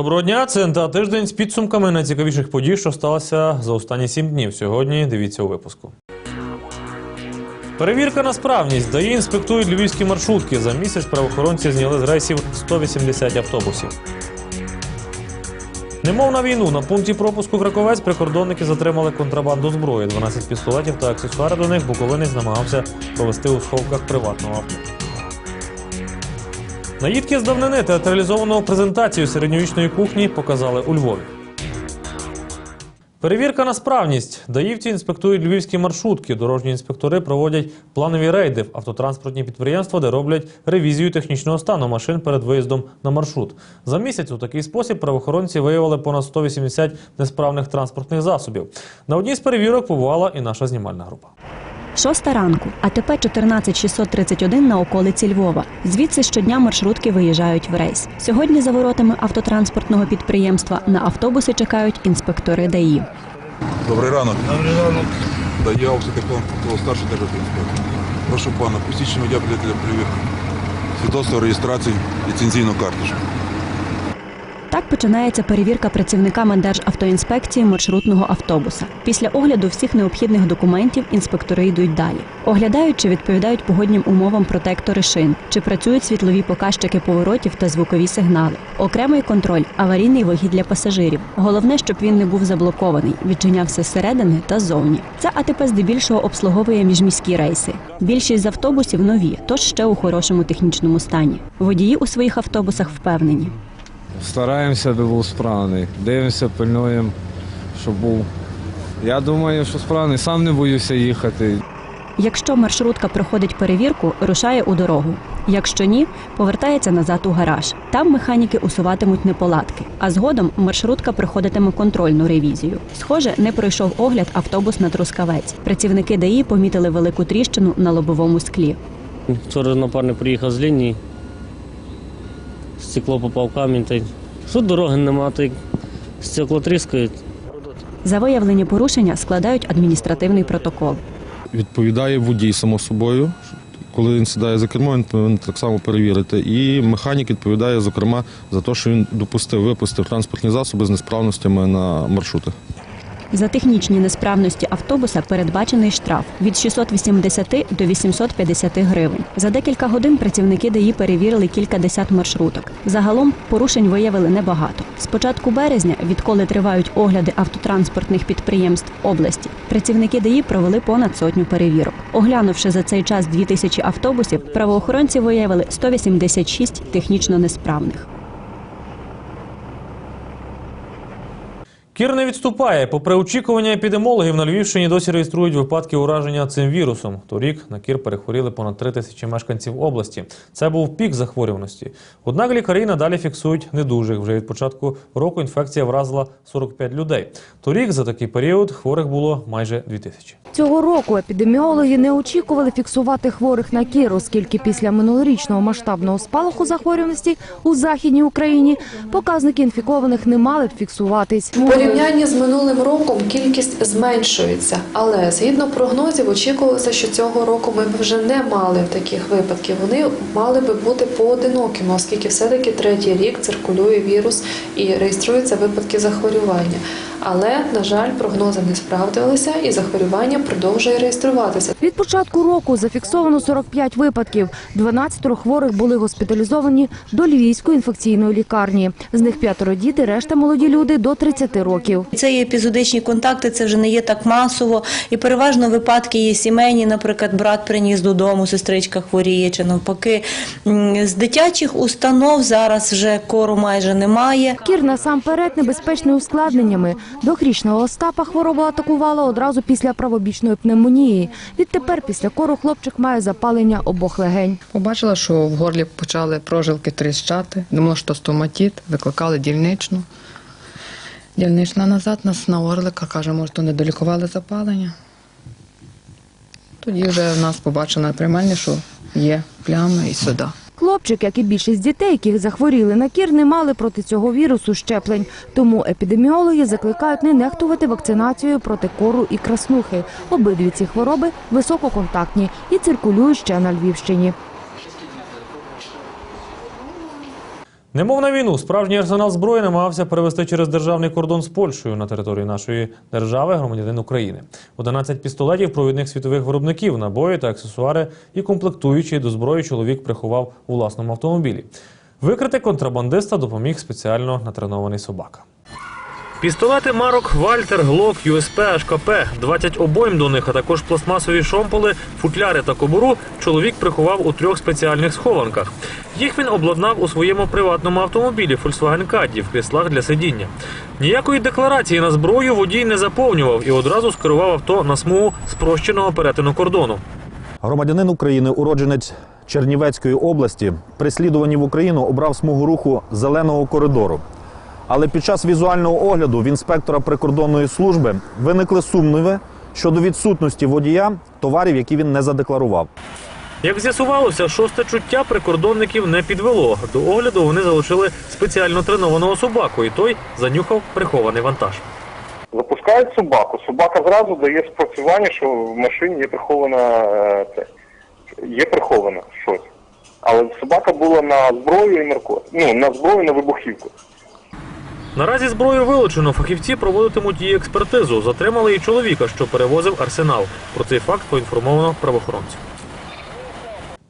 Доброго дня, це НТА тиждень з підсумками найцікавіших подій, що сталося за останні сім днів. Сьогодні дивіться у випуску. Перевірка на справність. ДАІ інспектують львівські маршрутки. За місяць правоохоронці зняли з рейсів 180 автобусів. Немов на війну. На пункті пропуску Краковець прикордонники затримали контрабанду зброї. 12 пістолетів та аксесуари до них буковинець намагався провести у сховках приватного авто. Наїдки з давнини театралізовану презентацію середньовічної кухні показали у Львові. Перевірка на справність. Даївці інспектують львівські маршрутки. Дорожні інспектори проводять планові рейди в автотранспортні підприємства, де роблять ревізію технічного стану машин перед виїздом на маршрут. За місяць у такий спосіб правоохоронці виявили понад 180 несправних транспортних засобів. На одній з перевірок побувала і наша знімальна група. Шоста ранку, АТП 14631 на околиці Львова. Звідси щодня маршрутки виїжджають в рейс. Сьогодні за воротами автотранспортного підприємства на автобуси чекають інспектори ДАІ. Добрий ранок. Добрий ранок. Да, я Овситеклон, старший державний інспектор. Прошу пана, посвідчення водія для перевірки. Свідоцтво реєстрації, ліцензійну карточку. Так починається перевірка працівниками Державтоінспекції маршрутного автобуса. Після огляду всіх необхідних документів інспектори йдуть далі. Оглядають, чи відповідають погоднім умовам протектори шин, чи працюють світлові показчики поворотів та звукові сигнали. Окремий контроль аварійний вихід для пасажирів. Головне, щоб він не був заблокований, відчинявся зсередини та ззовні. Це АТП здебільшого обслуговує міжміські рейси. Більшість з автобусів нові, тож ще у хорошому технічному стані. Водії у своїх автобусах впевнені. Стараємося, аби був справний. Дивимося, пильнуємо, щоб був. Я думаю, що справний. Сам не боюся їхати. Якщо маршрутка проходить перевірку, рушає у дорогу. Якщо ні, повертається назад у гараж. Там механіки усуватимуть неполадки. А згодом маршрутка проходитиме контрольну ревізію. Схоже, не пройшов огляд автобус на Трускавець. Працівники ДАІ помітили велику тріщину на лобовому склі. Вчора напарник приїхав з лінії, стекло попав в камінь, та й що дороги нема, та й стекло тріскає. За виявлені порушення складають адміністративний протокол. Відповідає водій, само собою. Коли він сідає за кермо, він повинен так само перевірити. І механік відповідає, зокрема, за те, що він допустив, випустив транспортні засоби з несправностями на маршрутах. За технічні несправності автобуса передбачений штраф від 680 до 850 гривень. За декілька годин працівники ДАІ перевірили кілька десят маршруток. Загалом порушень виявили небагато. З початку березня, відколи тривають огляди автотранспортних підприємств області, працівники ДАІ провели понад сотню перевірок. Оглянувши за цей час 2000 автобусів, правоохоронці виявили 186 технічно несправних. Кір не відступає. Попри очікування епідемологів, на Львівщині досі реєструють випадки ураження цим вірусом. Торік на кір перехворіли понад три тисячі мешканців області. Це був пік захворюваності. Однак лікарі надалі фіксують недужих. Вже від початку року інфекція вразила 45 людей. Торік за такий період хворих було майже 2 тисячі. Цього року епідеміологи не очікували фіксувати хворих на кір, оскільки після минулорічного масштабного спалаху захворюваності у західній Україні показники інфікованих не мали б фіксуватись. Порівнянні з минулим роком кількість зменшується, але згідно прогнозів очікувалося, що цього року ми б вже не мали таких випадків. Вони мали би бути поодинокими, оскільки все-таки третій рік циркулює вірус і реєструються випадки захворювання. Але, на жаль, прогнози не справдилися і захворювання продовжує реєструватися. Від початку року зафіксовано 45 випадків. 12 хворих були госпіталізовані до Львівської інфекційної лікарні. З них п'ятеро діти, решта молоді люди до 30 років. Це є епізодичні контакти, це вже не є так масово. І переважно випадки є сімейні, наприклад, брат приніс додому, сестричка хворіє чи навпаки. З дитячих установ зараз вже кору майже немає. Кір насамперед небезпечний ускладненнями. Дохрічного Остапа хвороба атакувала одразу після правобічної пневмонії. Відтепер після кору хлопчик має запалення обох легень. Побачила, що в горлі почали прожилки тріщати. Думала, що стоматіт, викликали дільничну. Дільнична назад нас на орлика, каже, може, то не долікували запалення. Тоді вже нас побачили на приймальні, що є плями і сюди. Хлопчик, як і більшість дітей, яких захворіли на кір, не мали проти цього вірусу щеплень. Тому епідеміологи закликають не нехтувати вакцинацією проти кору і краснухи. Обидві ці хвороби висококонтактні і циркулюють ще на Львівщині. Немов на війну, справжній арсенал зброї намагався перевести через державний кордон з Польщею на територію нашої держави громадянин України. 11 пістолетів провідних світових виробників, набої та аксесуари і комплектуючі до зброї чоловік приховав у власному автомобілі. Викрити контрабандиста допоміг спеціально натренований собака. Пістолети марок Вальтер, Глок, ЮСП, HKP, 20 обойм до них, а також пластмасові шомполи, футляри та кобуру чоловік приховав у трьох спеціальних схованках. Їх він обладнав у своєму приватному автомобілі Volkswagen Caddy в кріслах для сидіння. Ніякої декларації на зброю водій не заповнював і одразу скерував авто на смугу спрощеного перетину кордону. Громадянин України, уродженець Чернівецької області, при слідуванні в Україну обрав смугу руху зеленого коридору. Але під час візуального огляду в інспектора прикордонної служби виникли сумніви щодо відсутності водія товарів, які він не задекларував. Як з'ясувалося, шосте чуття прикордонників не підвело. До огляду вони залишили спеціально тренованого собаку, і той занюхав прихований вантаж. Запускають собаку. Собака зразу дає спрацювання, що в машині є прихована е, це, є приховано щось. Але собака була на зброю і нарко... ну, на зброю на вибухівку. Наразі зброю вилучено. Фахівці проводитимуть її експертизу. Затримали і чоловіка, що перевозив арсенал. Про цей факт поінформовано правоохоронців.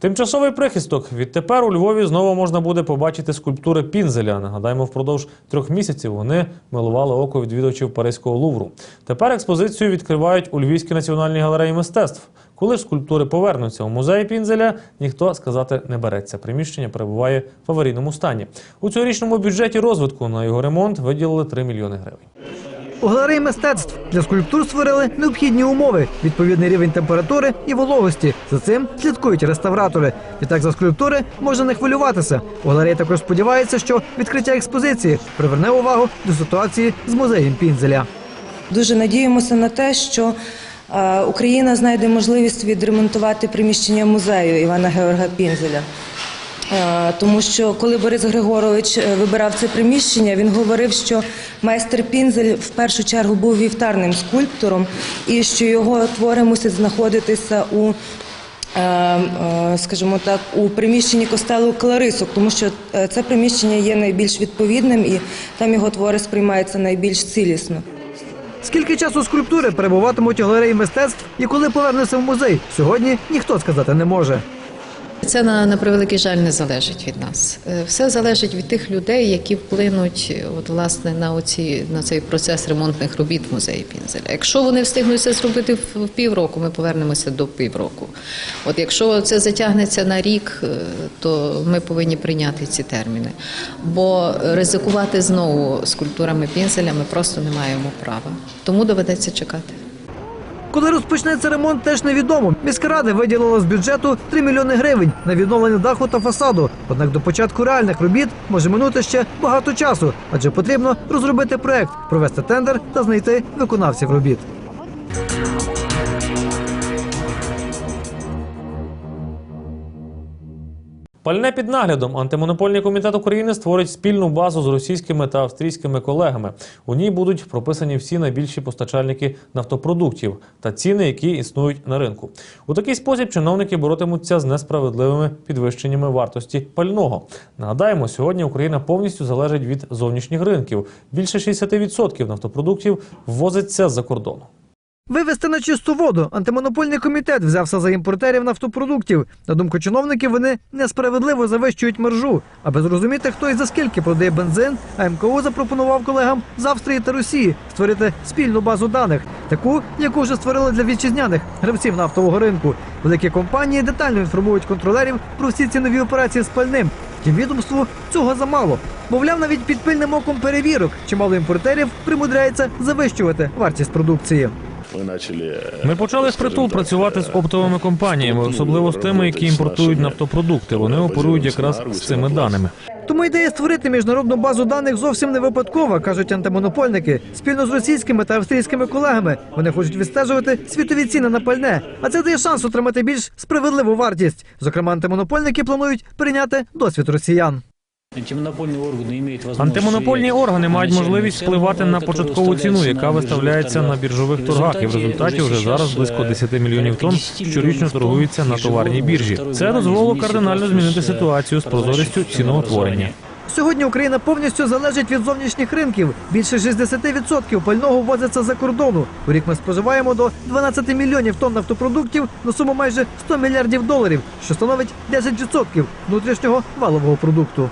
Тимчасовий прихисток. Відтепер у Львові знову можна буде побачити скульптури Пінзеля. Нагадаємо, впродовж трьох місяців вони милували око відвідувачів Паризького Лувру. Тепер експозицію відкривають у Львівській національній галереї мистецтв. Коли ж скульптури повернуться у музей Пінзеля, ніхто сказати не береться. Приміщення перебуває в аварійному стані. У цьогорічному бюджеті розвитку на його ремонт виділили 3 мільйони гривень. У галереї мистецтв для скульптур створили необхідні умови, відповідний рівень температури і вологості. За цим слідкують реставратори. Відтак за скульптури можна не хвилюватися. У галереї також сподівається, що відкриття експозиції приверне увагу до ситуації з музеєм Пінзеля. Дуже надіємося на те, що е, Україна знайде можливість відремонтувати приміщення музею Івана Георга Пінзеля. Е, Тому що коли Борис Григорович е, вибирав це приміщення, він говорив, що майстер Пінзель в першу чергу був вівтарним скульптором, і що його твори мусять знаходитися у е, скажімо так, у приміщенні костелу Кларисок, тому що це приміщення є найбільш відповідним і там його твори сприймаються найбільш цілісно. Скільки часу скульптури перебуватимуть у галереї мистецтв і коли повернуться в музей, сьогодні ніхто сказати не може. Це на, на превеликий жаль не залежить від нас. Е, Все залежить від тих людей, які вплинуть от, власне на оці на цей процес ремонтних робіт в музеї Пінзеля. Якщо вони встигнуть це зробити в, в півроку, ми повернемося до півроку. От якщо це затягнеться на рік, е, то ми повинні прийняти ці терміни. Бо ризикувати знову скульптурами Пінзеля ми просто не маємо права. Тому доведеться чекати. Коли розпочнеться ремонт, теж невідомо. Міська рада виділила з бюджету 3 мільйони гривень на відновлення даху та фасаду. Однак до початку реальних робіт може минути ще багато часу, адже потрібно розробити проект, провести тендер та знайти виконавців робіт. Пальне під наглядом антимонопольний комітет України створить спільну базу з російськими та австрійськими колегами. У ній будуть прописані всі найбільші постачальники нафтопродуктів та ціни, які існують на ринку. У такий спосіб чиновники боротимуться з несправедливими підвищеннями вартості пального. Нагадаємо, сьогодні Україна повністю залежить від зовнішніх ринків. Більше 60% нафтопродуктів ввозиться з-за кордону. Вивести на чисту воду антимонопольний комітет взявся за імпортерів нафтопродуктів. На думку чиновників, вони несправедливо завищують маржу. Аби зрозуміти, хто і за скільки продає бензин, АМКУ запропонував колегам з Австрії та Росії створити спільну базу даних, таку, яку вже створили для вітчизняних гравців нафтового ринку. Великі компанії детально інформують контролерів про всі цінові операції з пальним. Втім, відомству цього замало. Мовляв, навіть під пильним оком перевірок чимало імпортерів примудряється завищувати вартість продукції. Ми почали впритул працювати з оптовими компаніями, особливо з тими, які імпортують нафтопродукти. Вони оперують якраз з цими даними. Тому ідея створити міжнародну базу даних зовсім не випадкова, кажуть антимонопольники. Спільно з російськими та австрійськими колегами вони хочуть відстежувати світові ціни на пальне. А це дає шанс отримати більш справедливу вартість. Зокрема, антимонопольники планують прийняти досвід росіян. Антимонопольні органи мають можливість впливати на початкову ціну, яка виставляється на біржових торгах, і в результаті вже зараз близько 10 мільйонів тонн щорічно торгуються на товарній біржі. Це дозволило кардинально змінити ситуацію з прозорістю ціноутворення. Сьогодні Україна повністю залежить від зовнішніх ринків. Більше 60% пального ввозиться за кордону. У рік ми споживаємо до 12 мільйонів тонн нафтопродуктів на суму майже 100 мільярдів доларів, що становить 10% внутрішнього валового продукту.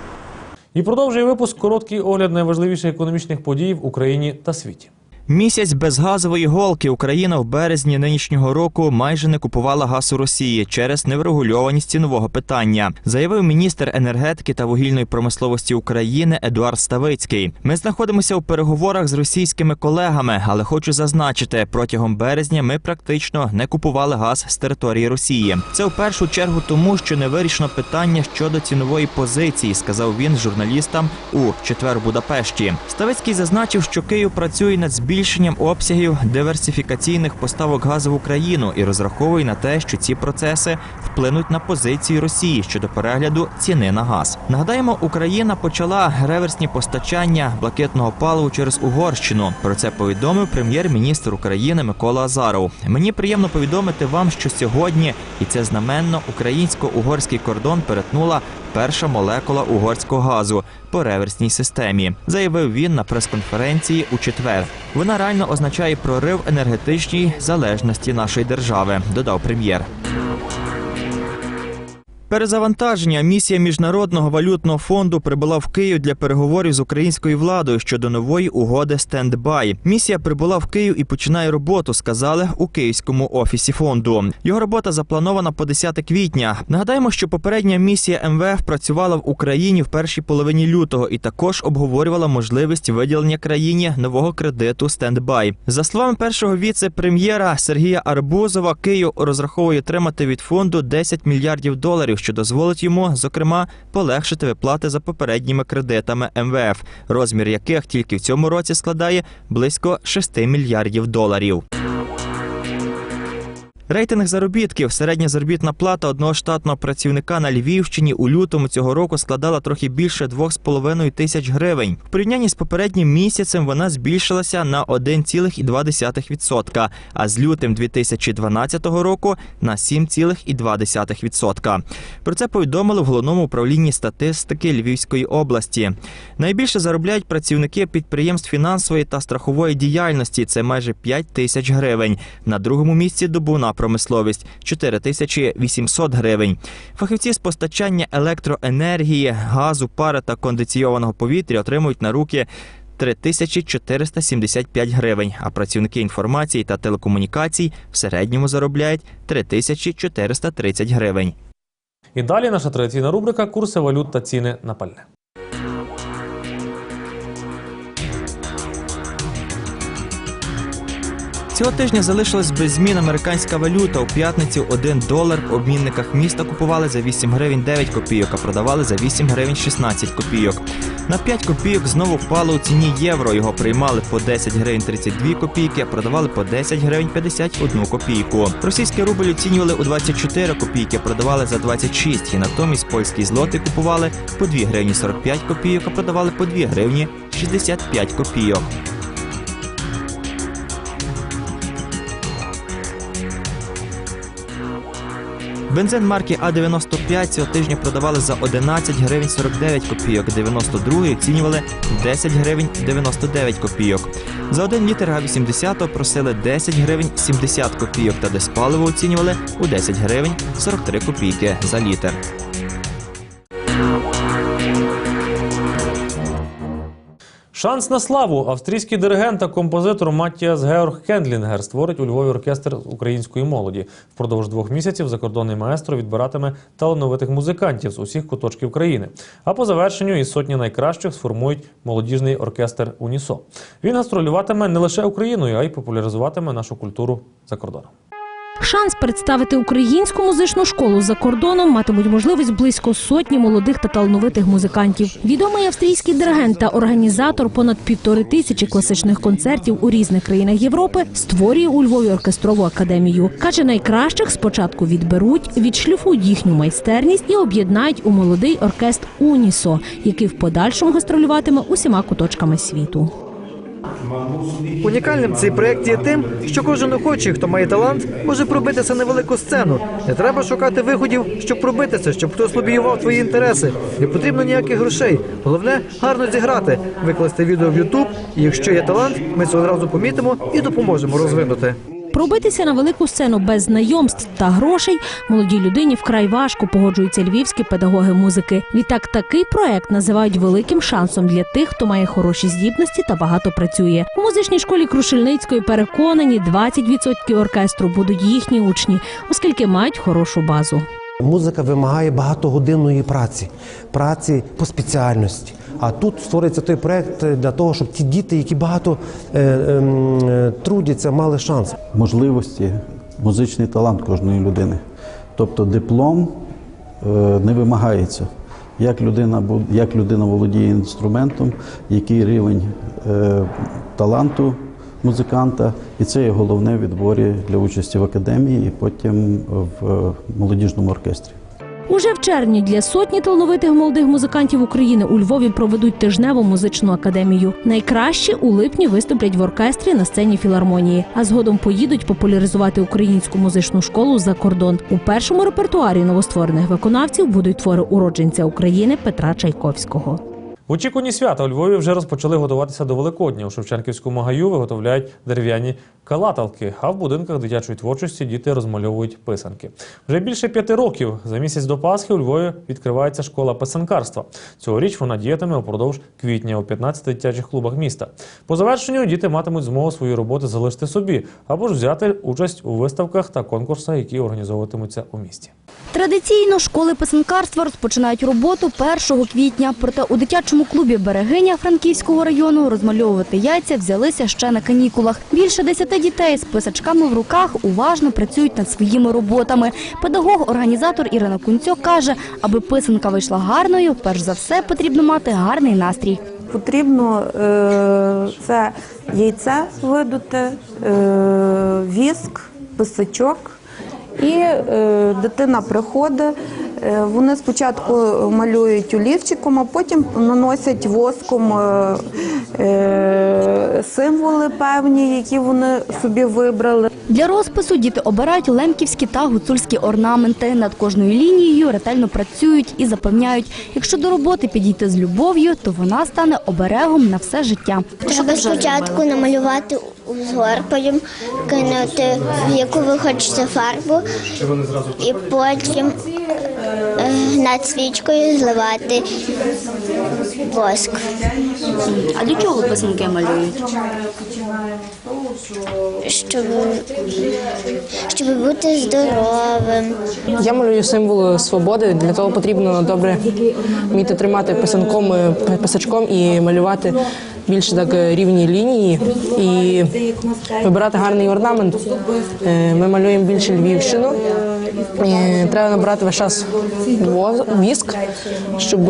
І продовжує випуск короткий огляд найважливіших економічних подій в Україні та світі. Місяць без газової голки Україна в березні нинішнього року майже не купувала газ у Росії через неврегульованість цінового питання, заявив міністр енергетики та вугільної промисловості України Едуард Ставицький. Ми знаходимося у переговорах з російськими колегами, але хочу зазначити, протягом березня ми практично не купували газ з території Росії. Це в першу чергу тому, що не вирішено питання щодо цінової позиції, сказав він журналістам у четвер в Будапешті. Ставицький зазначив, що Київ працює над збільшенням обсягів диверсифікаційних поставок газу в Україну і розраховує на те, що ці процеси вплинуть на позиції Росії щодо перегляду ціни на газ. Нагадаємо, Україна почала реверсні постачання блакитного паливу через Угорщину. Про це повідомив прем'єр-міністр України Микола Азаров. Мені приємно повідомити вам, що сьогодні, і це знаменно, українсько-угорський кордон перетнула перша молекула угорського газу по реверсній системі, заявив він на прес-конференції у четвер. Вона реально означає прорив енергетичній залежності нашої держави, додав прем'єр. Перезавантаження місія міжнародного валютного фонду прибула в Київ для переговорів з українською владою щодо нової угоди стендбай. Місія прибула в Київ і починає роботу. Сказали у київському офісі фонду. Його робота запланована по 10 квітня. Нагадаємо, що попередня місія МВФ працювала в Україні в першій половині лютого і також обговорювала можливість виділення країні нового кредиту стендбай. За словами першого віце-прем'єра Сергія Арбузова, Київ розраховує отримати від фонду 10 мільярдів доларів що дозволить йому, зокрема, полегшити виплати за попередніми кредитами МВФ, розмір яких тільки в цьому році складає близько 6 мільярдів доларів. Рейтинг заробітків. Середня заробітна плата одного штатного працівника на Львівщині у лютому цього року складала трохи більше 2,5 тисяч гривень. В порівнянні з попереднім місяцем вона збільшилася на 1,2%, а з лютим 2012 року на 7,2%. Про це повідомили в головному управлінні статистики Львівської області. Найбільше заробляють працівники підприємств фінансової та страхової діяльності. Це майже 5 тисяч гривень. На другому місці добувна промисловість 4800 гривень. Фахівці з постачання електроенергії, газу, пари та кондиційованого повітря отримують на руки 3475 гривень, а працівники інформації та телекомунікацій в середньому заробляють 3430 гривень. І далі наша традиційна рубрика Курси валют та ціни на пальне. Цього тижня залишилась без змін американська валюта. У п'ятницю 1 долар в обмінниках міста купували за 8 гривень 9 копійок, а продавали за 8 гривень 16 копійок. На 5 копійок знову впало у ціні євро. Його приймали по 10 гривень 32 копійки, а продавали по 10 гривень 51 копійку. Російський рубль оцінювали у 24 копійки, продавали за 26. І натомість польський злотий купували по 2 гривні 45 копійок, а продавали по 2 гривні 65 копійок. Бензин марки А95 цього тижня продавали за 11 гривень 49 копійок, 92 оцінювали 10 гривень 99 копійок. За 1 літр А80 просили 10 гривень 70 копійок та диспаливо оцінювали у 10 гривень 43 копійки за літр. Шанс на славу. Австрійський диригент та композитор Маттіас Георг Хендлінгер створить у Львові оркестр української молоді. Впродовж двох місяців закордонний маестро відбиратиме талановитих музикантів з усіх куточків країни. А по завершенню із сотні найкращих сформують молодіжний оркестр Унісо. Він гастролюватиме не лише Україною, а й популяризуватиме нашу культуру за кордоном. Шанс представити українську музичну школу за кордоном матимуть можливість близько сотні молодих та талановитих музикантів. Відомий австрійський диригент та організатор понад півтори тисячі класичних концертів у різних країнах Європи створює у Львові оркестрову академію. Каже, найкращих спочатку відберуть, відшліфують їхню майстерність і об'єднають у молодий оркестр Унісо, який в подальшому гастролюватиме усіма куточками світу. Унікальним цей проєкт є тим, що кожен охочий, хто має талант, може пробитися на велику сцену. Не треба шукати виходів, щоб пробитися, щоб хтось лобіював твої інтереси. Не потрібно ніяких грошей. Головне гарно зіграти, викласти відео в Ютуб. І якщо є талант, ми це одразу помітимо і допоможемо розвинути. Пробитися на велику сцену без знайомств та грошей молодій людині вкрай важко погоджуються львівські педагоги музики. Відтак такий проект називають великим шансом для тих, хто має хороші здібності та багато працює. У музичній школі Крушельницької переконані 20% оркестру будуть їхні учні, оскільки мають хорошу базу. Музика вимагає багатогодинної праці, праці по спеціальності. А тут створюється той проект для того, щоб ті діти, які багато е, ем, е, трудяться, мали шанс. можливості, музичний талант кожної людини. Тобто диплом е, не вимагається. Як людина, як людина володіє інструментом, який рівень е, таланту музиканта, і це є головне відборі для участі в академії і потім в е, молодіжному оркестрі. Уже в червні для сотні талановитих молодих музикантів України у Львові проведуть тижневу музичну академію. Найкращі у липні виступлять в оркестрі на сцені філармонії, а згодом поїдуть популяризувати українську музичну школу за кордон. У першому репертуарі новостворених виконавців будуть твори уродженця України Петра Чайковського. В очікуванні свята у Львові вже розпочали готуватися до Великодня. У Шевченківському гаю виготовляють дерев'яні калаталки, а в будинках дитячої творчості діти розмальовують писанки. Вже більше п'яти років за місяць до Пасхи у Львові відкривається школа писанкарства. Цьогоріч вона діятиме упродовж квітня у 15 дитячих клубах міста. По завершенню діти матимуть змогу свої роботи залишити собі або ж взяти участь у виставках та конкурсах, які організовуватимуться у місті. Традиційно школи писанкарства розпочинають роботу 1 квітня. Проте у дитячому клубі Берегиня Франківського району розмальовувати яйця взялися ще на канікулах. Більше 10 дітей з писачками в руках уважно працюють над своїми роботами. Педагог-організатор Ірина Кунцьо каже, аби писанка вийшла гарною, перш за все потрібно мати гарний настрій. Потрібно е, це яйце видути, е, віск, писачок. І е, дитина приходить, е, вони спочатку малюють олівчиком, а потім наносять воском е, е, символи певні, які вони собі вибрали. Для розпису діти обирають лемківські та гуцульські орнаменти. Над кожною лінією ретельно працюють і запевняють, якщо до роботи підійти з любов'ю, то вона стане оберегом на все життя. Треба спочатку намалювати узор, потім кинути, в яку ви хочете фарбу, і потім над свічкою зливати воск. А для чого писанки малюють? Щоб, щоб бути здоровим. Я малюю символ свободи. Для того потрібно добре вміти тримати писанком, е, писачком і малювати більше так е, рівні лінії і вибирати гарний орнамент. Е, Ми малюємо більше Львівщину. Е, Треба набрати весь час віск, щоб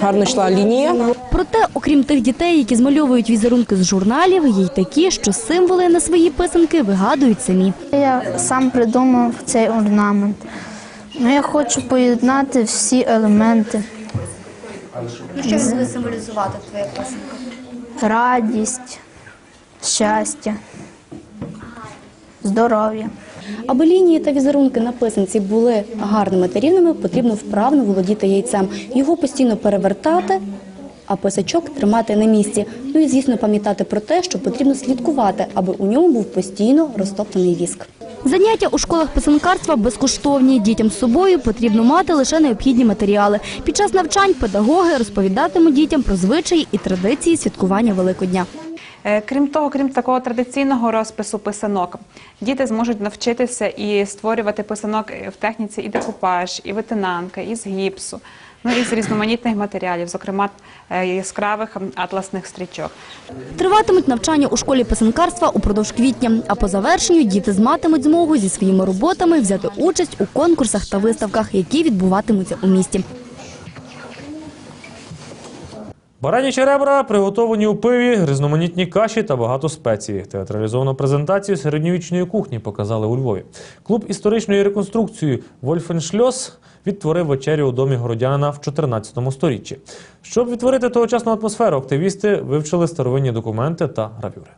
гарно йшла лінія. Проте, окрім тих дітей, які змальовують візерунки з журналів, є й такі, що символи на свої писанки вигадують самі. Я сам придумав цей орнамент. Ну, я хочу поєднати всі елементи. Що буде символізувати твоя писанка? Радість, щастя, здоров'я. Аби лінії та візерунки на писанці були гарними та рівними, потрібно вправно володіти яйцем. Його постійно перевертати, а писачок тримати на місці. Ну і звісно пам'ятати про те, що потрібно слідкувати, аби у ньому був постійно розтоплений віск. Заняття у школах писанкарства безкоштовні. Дітям з собою потрібно мати лише необхідні матеріали. Під час навчань педагоги розповідатимуть дітям про звичаї і традиції святкування Великодня. Е, Крім того, крім такого традиційного розпису писанок, діти зможуть навчитися і створювати писанок в техніці і декупаж, і витинанка, і з гіпсу, ну і з різноманітних матеріалів, зокрема е, яскравих атласних стрічок. Триватимуть навчання у школі писанкарства упродовж квітня, а по завершенню діти зматимуть змогу зі своїми роботами взяти участь у конкурсах та виставках, які відбуватимуться у місті. Баранячі ребра приготовані у пиві, різноманітні каші та багато спецій. Театралізовану презентацію середньовічної кухні показали у Львові. Клуб історичної реконструкції Вольфеншльос відтворив вечерю у домі городянина в 14 сторіччі. Щоб відтворити тогочасну атмосферу, активісти вивчили старовинні документи та гравюри.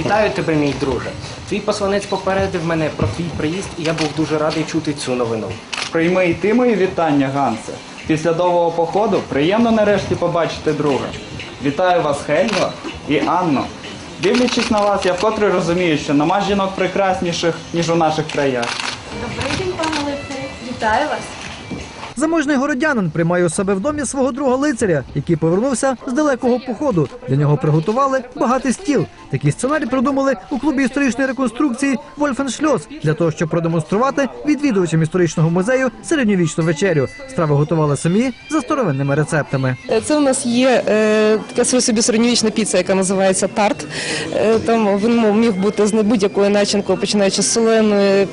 Вітаю тебе, мій друже. Твій посланець попередив мене про твій приїзд, і я був дуже радий чути цю новину. Прийми і ти мої вітання, Гансе. Після довгого походу приємно нарешті побачити друга. Вітаю вас, Хельго і Анно. Дивлячись на вас, я вкотре розумію, що нема жінок прекрасніших, ніж у наших краях. Добрий день, пане лицарі. Вітаю вас. Заможний городянин приймає у себе в домі свого друга лицаря, який повернувся з далекого походу. Для нього приготували багатий стіл. Такий сценарій придумали у клубі історичної реконструкції Вольфеншльос для того, щоб продемонструвати відвідувачам історичного музею середньовічну вечерю. Страви готували самі за старовинними рецептами. Це у нас є е, така своя собі середньовічна піца, яка називається тарт. Е, там він міг бути з будь-якою начинкою, починаючи з соленої,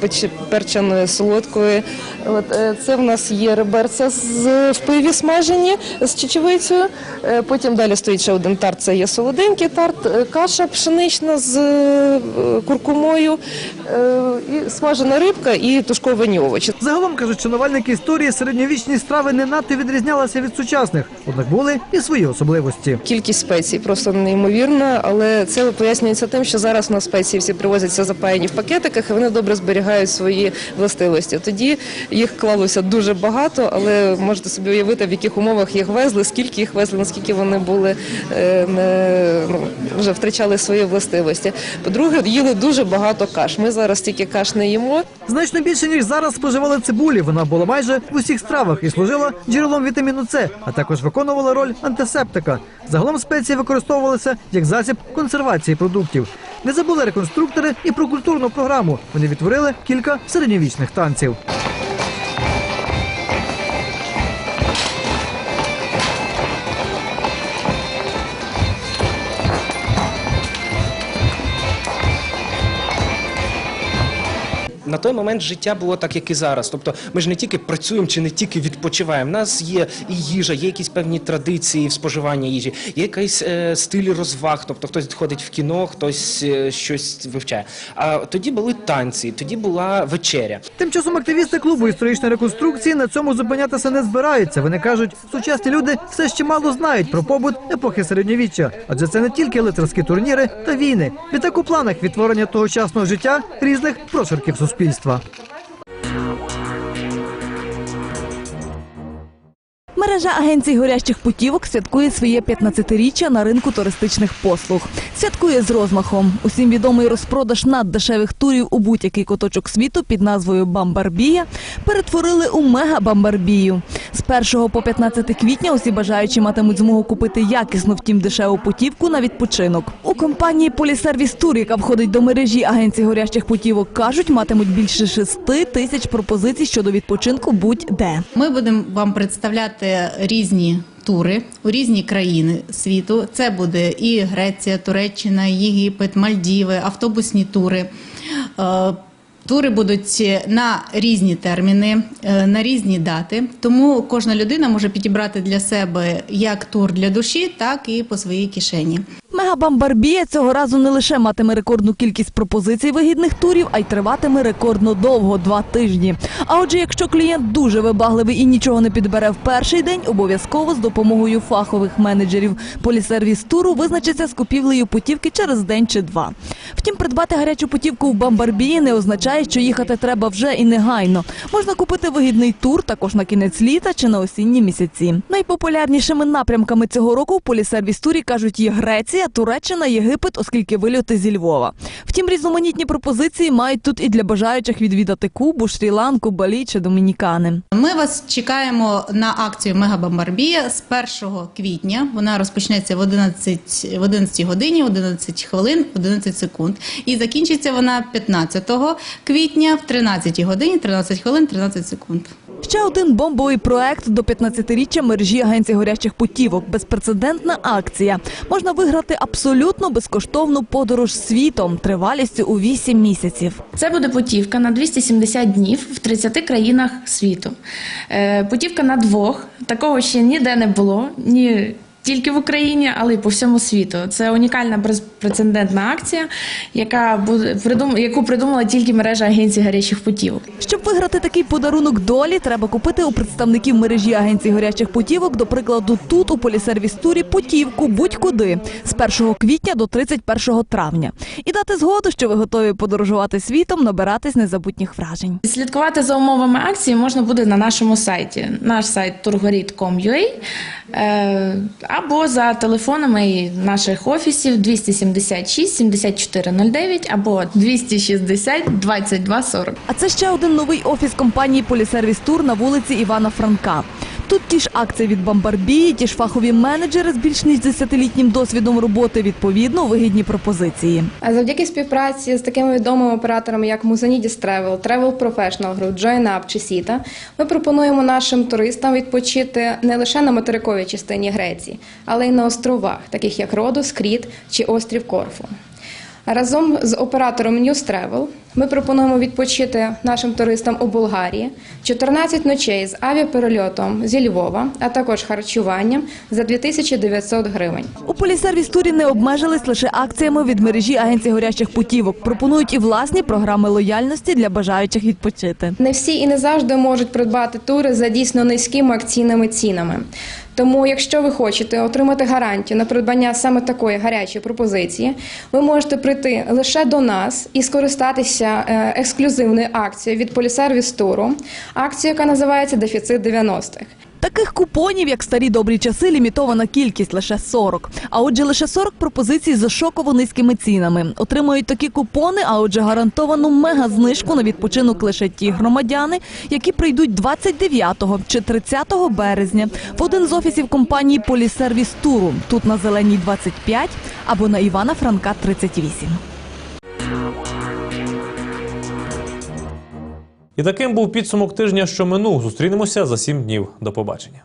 перченої, солодкої. От, е, це в нас є реберця з в пиві смажені з чечевицею. Е, потім далі стоїть ще один тарт. Це є солоденький тарт, е, каша пшенична з е, куркумою, е, і смажена рибка і тушковані овочі. Загалом кажуть, шанувальники історії середньовічні страви не надто відрізнялися від сучасних, однак були і свої особливості. Кількість спецій просто неймовірна, але це пояснюється тим, що зараз у нас спеції всі привозяться запаяні в пакетиках, і вони добре зберігають свої властивості. Тоді їх клалося дуже багато, але можете собі уявити, в яких умовах їх везли, скільки їх везли, наскільки вони були е, не, ну, вже втрачали свої властивості. По-друге, їли дуже багато каш. Ми зараз тільки каш не їмо. Значно більше ніж зараз споживали цибулі. Вона була майже в усіх стравах і служила джерелом вітаміну С, а також виконувала роль антисептика. Загалом спеції використовувалися як засіб консервації продуктів. Не забули реконструктори і про культурну програму. Вони відтворили кілька середньовічних танців. На той момент життя було так, як і зараз. Тобто ми ж не тільки працюємо чи не тільки відпочиваємо. У нас є і їжа, є якісь певні традиції в споживанні їжі, є якийсь е, стиль розваг. Тобто хтось ходить в кіно, хтось е, щось вивчає. А тоді були танці, тоді була вечеря. Тим часом активісти клубу історичної реконструкції на цьому зупинятися не збираються. Вони кажуть, сучасні люди все ще мало знають про побут епохи середньовіччя, адже це не тільки лицарські турніри та війни. Відтак у планах відтворення тогочасного життя різних прошарків суспільства суспільства. Мережа агенцій горящих путівок святкує своє 15-річчя на ринку туристичних послуг. Святкує з розмахом. Усім відомий розпродаж наддешевих турів у будь-який куточок світу під назвою Бамбарбія перетворили у мега-бамбарбію. З 1 по 15 квітня усі бажаючі матимуть змогу купити якісну, втім дешеву путівку на відпочинок. У компанії Полісервіс Тур, яка входить до мережі агенцій горящих путівок, кажуть, матимуть більше 6 тисяч пропозицій щодо відпочинку будь-де. Ми будемо вам представляти різні тури у різні країни світу. Це буде і Греція, Туреччина, Єгипет, Мальдіви, автобусні тури. Е, Тури будуть на різні терміни, е, на різні дати. Тому кожна людина може підібрати для себе як тур для душі, так і по своїй кишені. Мегабамбарбія цього разу не лише матиме рекордну кількість пропозицій вигідних турів, а й триватиме рекордно довго два тижні. А отже, якщо клієнт дуже вибагливий і нічого не підбере в перший день, обов'язково з допомогою фахових менеджерів полісервіс туру визначиться з купівлею путівки через день чи два. Втім, придбати гарячу путівку в Бамбарбії не означає, що їхати треба вже і негайно. Можна купити вигідний тур також на кінець літа чи на осінні місяці. Найпопулярнішими напрямками цього року в полісервіс турі кажуть є Греція, Туреччина, Єгипет, оскільки вильоти зі Львова. Втім, різноманітні пропозиції мають тут і для бажаючих відвідати Кубу, Шрі-Ланку, Балі чи Домінікани. Ми вас чекаємо на акцію Мегабамбарбія з 1 квітня. Вона розпочнеться в 11, в 11 годині, 11 хвилин, 11 секунд. І закінчиться вона 15 квітня в 13 годині, 13 хвилин, 13 секунд. Ще один бомбовий проект до 15-річчя мережі агенцій горячих путівок. Безпрецедентна акція. Можна виграти абсолютно безкоштовну подорож світом тривалістю у 8 місяців. Це буде путівка на 270 днів в 30 країнах світу. Е, Путівка на двох. Такого ще ніде не було. Ні тільки в Україні, але й по всьому світу. Це унікальна безпрецедентна акція, яка буде придум... яку придумала тільки мережа агенцій гарячих путівок. Щоб виграти такий подарунок долі, треба купити у представників мережі агенцій горячих путівок, до прикладу, тут у полісервіс турі путівку будь-куди з 1 квітня до 31 травня і дати згоду, що ви готові подорожувати світом, набиратись незабутніх вражень. Слідкувати за умовами акції можна буде на нашому сайті. Наш сайт turgorit.com.ua або за телефонами наших офісів 276 7409 або 260 2240. А це ще один новий офіс компанії Полісервіс Тур на вулиці Івана Франка. Тут ті ж акції від Бамбарбії, ті ж фахові менеджери з більш ніж десятилітнім досвідом роботи, відповідно, вигідні пропозиції. Завдяки співпраці з такими відомими операторами, як Musanidis Travel, Travel Professional Group, JoinUp чи Sita, ми пропонуємо нашим туристам відпочити не лише на материковій частині Греції, але й на островах, таких як Родос, Кріт чи острів Корфу. Разом з оператором News Travel ми пропонуємо відпочити нашим туристам у Болгарії 14 ночей з авіаперельотом зі Львова, а також харчуванням за 2900 гривень. У полісервіс турі не обмежились лише акціями від мережі агенцій горячих путівок. Пропонують і власні програми лояльності для бажаючих відпочити. Не всі і не завжди можуть придбати тури за дійсно низькими акційними цінами. Тому, якщо ви хочете отримати гарантію на придбання саме такої гарячої пропозиції, ви можете прийти лише до нас і скористатися е, ексклюзивною акцією від полісервіс туру, акцію, яка називається Дефіцит 90-х. Таких купонів, як старі добрі часи, лімітована кількість лише 40. А отже, лише 40 пропозицій за шоково низькими цінами. Отримують такі купони, а отже, гарантовану мега-знижку на відпочинок лише ті громадяни, які прийдуть 29 чи 30 березня в один з офісів компанії Полісервіс Туру. Тут на Зеленій 25 або на Івана Франка 38. І таким був підсумок тижня, що минув. Зустрінемося за сім днів. До побачення.